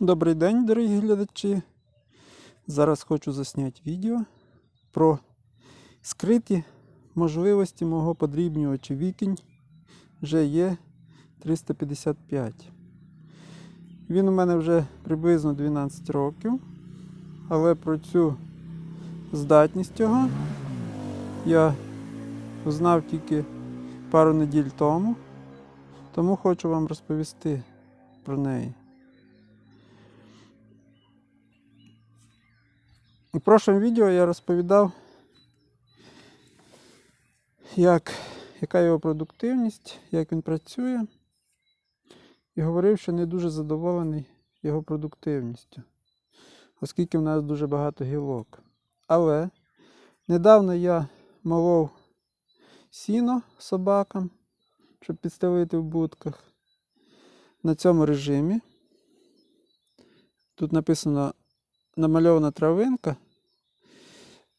Добрий день, дорогі глядачі. Зараз хочу засняти відео про скриті можливості мого подрібнювача Вікінь є 355. Він у мене вже приблизно 12 років, але про цю здатність його я узнав тільки пару неділь тому, тому хочу вам розповісти про неї. У прошлому відео я розповідав, як, яка його продуктивність, як він працює, і говорив, що не дуже задоволений його продуктивністю, оскільки в нас дуже багато гілок. Але недавно я молов сіно собакам, щоб підстелити в будках на цьому режимі. Тут написано намальована травинка.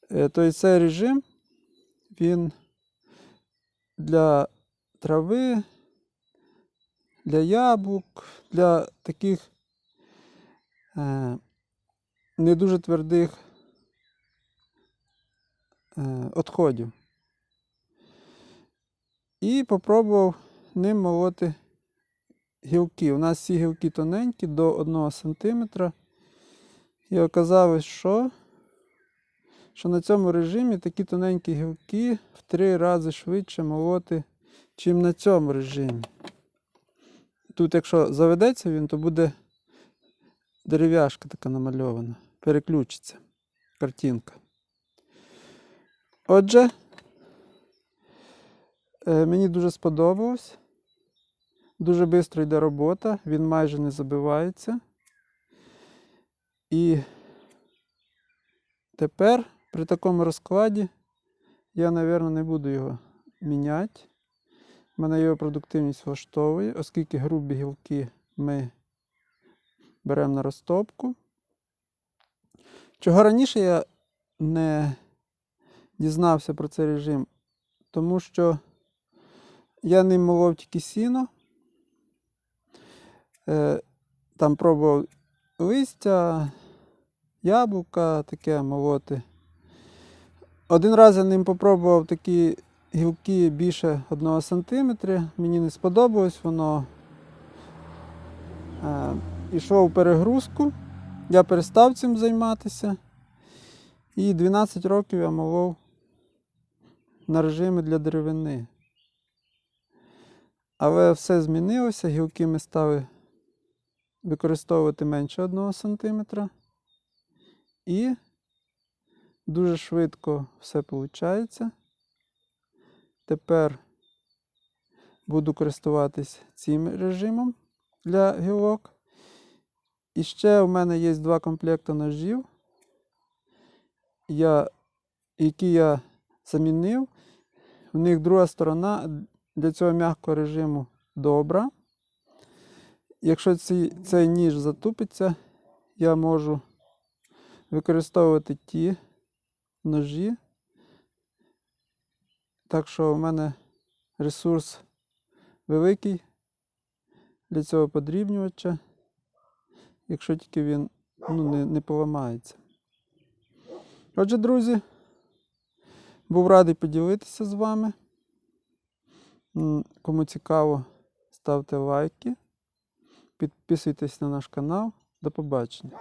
Тобто цей режим він для трави, для яблук, для таких е, не дуже твердих е, відходів. І попробував ним молоти гілки. У нас всі гілки тоненькі до 1 см. І оказалось, що, що на цьому режимі такі тоненькі гілки в три рази швидше молоти, чим на цьому режимі. Тут, якщо заведеться він, то буде дерев'яшка така намальована. Переключиться картинка. Отже, е, мені дуже сподобалось. Дуже швидко йде робота, він майже не забивається. І тепер при такому розкладі я, мабуть, не буду його міняти. Мене його продуктивність влаштовує, оскільки грубі гілки ми беремо на розтопку. Чого раніше я не дізнався про цей режим, тому що я ним молов тільки сіно, Е, там пробував листя, яблука, таке молоти. Один раз я ним попробував такі гілки більше 1 см. Мені не сподобалось, воно е, йшов в перегрузку. Я перестав цим займатися. І 12 років я молов на режимі для деревини. Але все змінилося, гілки ми стали використовувати менше 1 см. І дуже швидко все виходить. Тепер буду користуватись цим режимом для гілок. І ще у мене є два комплекти ножів, я, які я замінив. У них друга сторона для цього м'якого режиму добра. Якщо ці, цей ніж затупиться, я можу використовувати ті ножі. Так що в мене ресурс великий для цього подрібнювача, якщо тільки він ну, не, не поламається. Отже, друзі, був радий поділитися з вами. Кому цікаво, ставте лайки. Підписуйтесь на наш канал. До побачення.